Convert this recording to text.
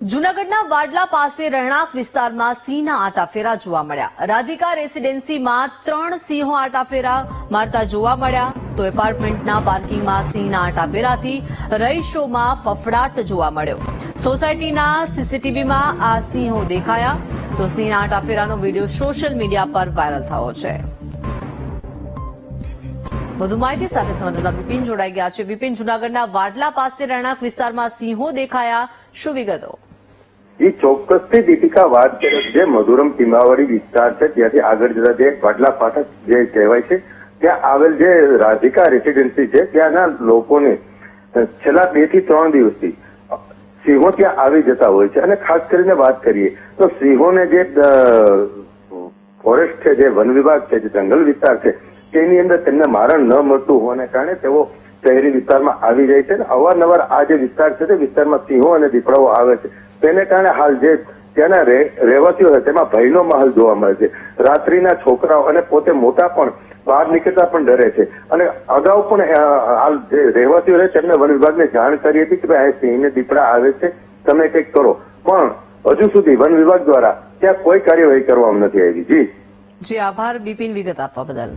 જૂનાગઢના વાડલા પાસે રહેણાંક વિસ્તારમાં સિંહના આટાફેરા જોવા મળ્યા. રાધિકા રેસીડેન્સીમાં ત્રણ સિંહો આટાફેરા મારતા જોવા મળ્યા. તો એપાર્ટમેન્ટના પાર્કિંગમાં સિંહના આટાફેરાથી રહીશોમાં ફફડાટ જોવા મળ્યો. સોસાયટીના સીસીટીવીમાં આ સિંહો દેખાયા. તો સિંહના આટાફેરાનો વીડિયો સોશિયલ મીડિયા પર વાયરલ થયો છે. વધુ માહિતી સાથે સંવાદદાતા વિપિન જોડાઈ ગયા છે. વિપિન, જૂનાગઢના વાડલા પાસે રહેણાંક વિસ્તારમાં સિંહો દેખાયા. શું વિગતો? એ ચોક્કસથી દીપિકા વાત કરે જે મધુરમ ટીમાવાડી વિસ્તાર છે, ત્યાંથી આગળ જતા જે વાટલા ફાટક જે કહેવાય છે, ત્યાં આવેલ જે રાધિકા રેસીડેન્સી છે, ત્યાંના લોકોને છેલ્લા બેથી ત્રણ દિવસથી સિંહો ત્યાં આવી જતા હોય છે. અને ખાસ કરીને વાત કરીએ તો સિંહોને જે ફોરેસ્ટ છે, જે વન વિભાગ છે, જે જંગલ વિસ્તાર છે, તેની અંદર તેમને મારણ ન મળતું હોવાને કારણે તેઓ શહેરી વિસ્તારમાં આવી જાય છે. અને અવારનવાર આ જે વિસ્તાર છે તે વિસ્તારમાં સિંહો અને દીપડાઓ આવે છે. તેને કારણે હાલ જે ત્યાંના રહેવાસીઓ છે, તેમાં ભયનો માહોલ જોવા મળે છે. રાત્રિના છોકરાઓ અને પોતે મોટા પણ બહાર નીકળતા પણ ડરે છે. અને અગાઉ પણ હાલ જે રહેવાસીઓ છે, તેમને વન વિભાગને જાણ કરી હતી કે ભાઈ, આ સિંહ ને દીપડા આવે છે, તમે કંઈક કરો. પણ હજુ સુધી વન વિભાગ દ્વારા ત્યાં કોઈ કાર્યવાહી કરવામાં નથી આવી. જી. જી, આભાર. બિપિન વિગત આપવા બદલ.